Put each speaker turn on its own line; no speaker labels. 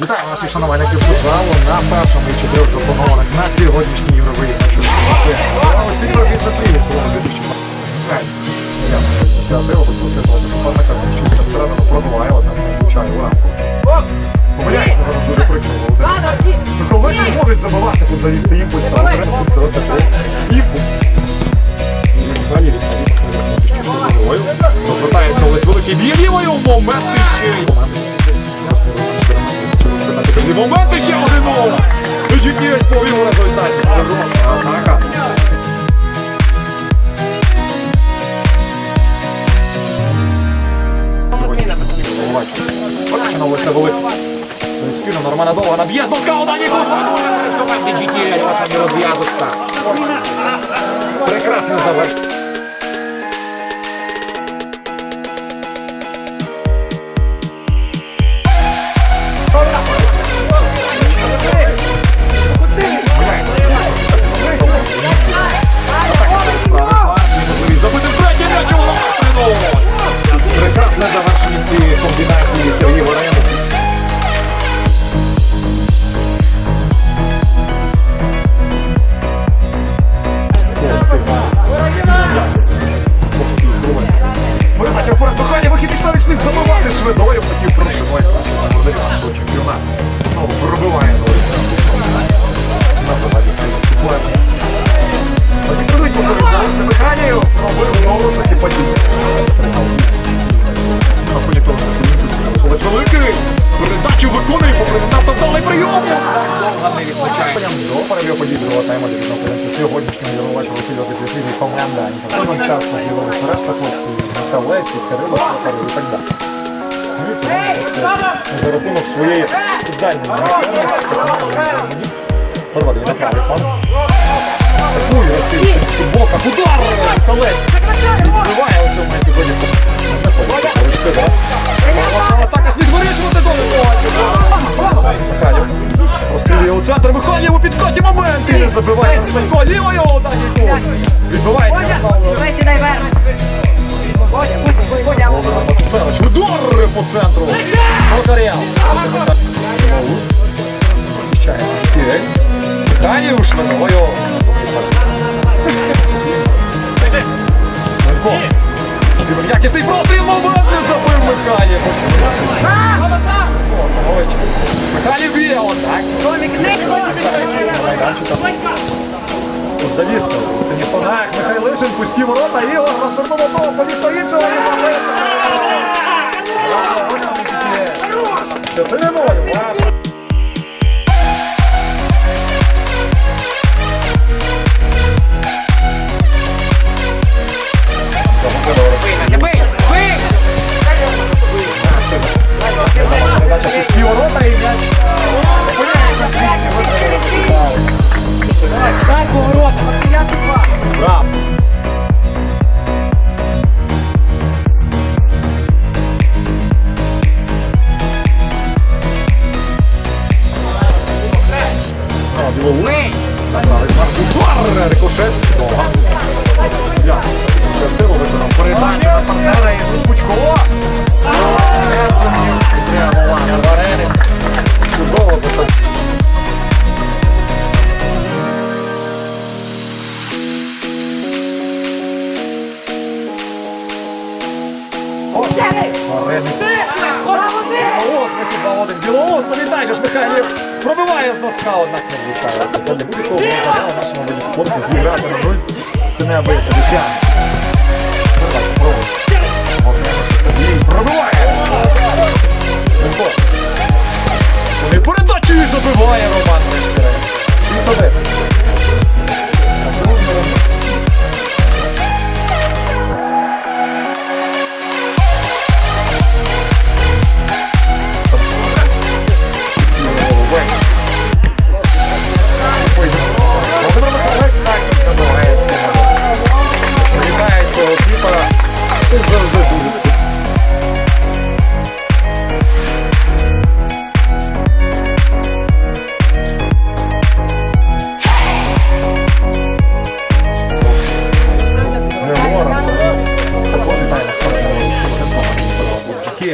Вітаю вас, шанувальники футзалу на першому і чотирьох запланованих на сьогоднішній вчився всередину, пробуває, однак не включає у рамку. Помиляється зараз дуже прикро. Миколаївці можуть забивати футзалісти імпульс, треба сказати про імпульс. Далі відповідно. Розвертається ось великий бій лівою, моменти ще й. Моменти ще один гол! Вичекіють по його результаті. Хороша атака. Починалося велике. Скину Нормана довго наб'є з доска удані з команди GTL. Останній розв'язочка. Прекрасне завершення. Забити перебіг подібного тайма від сьогоднішнього Євробачу Василю Дефіційний команда. Кожен часто на решта хлопців, Михайлець, Кирило, Сахар і так далі. Ну за рахунок своєї дальньої майстерності. порвали на правий фланг. Атакує, футболка, удар! Центр, виходів у підкоті момент! І не забиває Шмелько, лівою ударні кут! Відбивається
Вище дай вверх. Бодя, Бодя, Бодя.
Удар по центру! Халібія отак.
Домик, не
Завісно, Сергій Панак, Михайлишин, Лишин, пусті ворота, Ігор розвернув одного, повіг до іншого і забив. 4-0. Удар! Рикошет. Красиво виконав передачу на партнера і Пучкова. Не зумів відреагувати. Варенець. Чудово за Варенець. Білоус викидав один. Білоус, пам'ятаєш, Михайлів пробиває з носка, однак не влучає. Це для будь-якого волонтера в нашому виді спорту зіграти на нуль. Це не аби це дитя. Пробиває!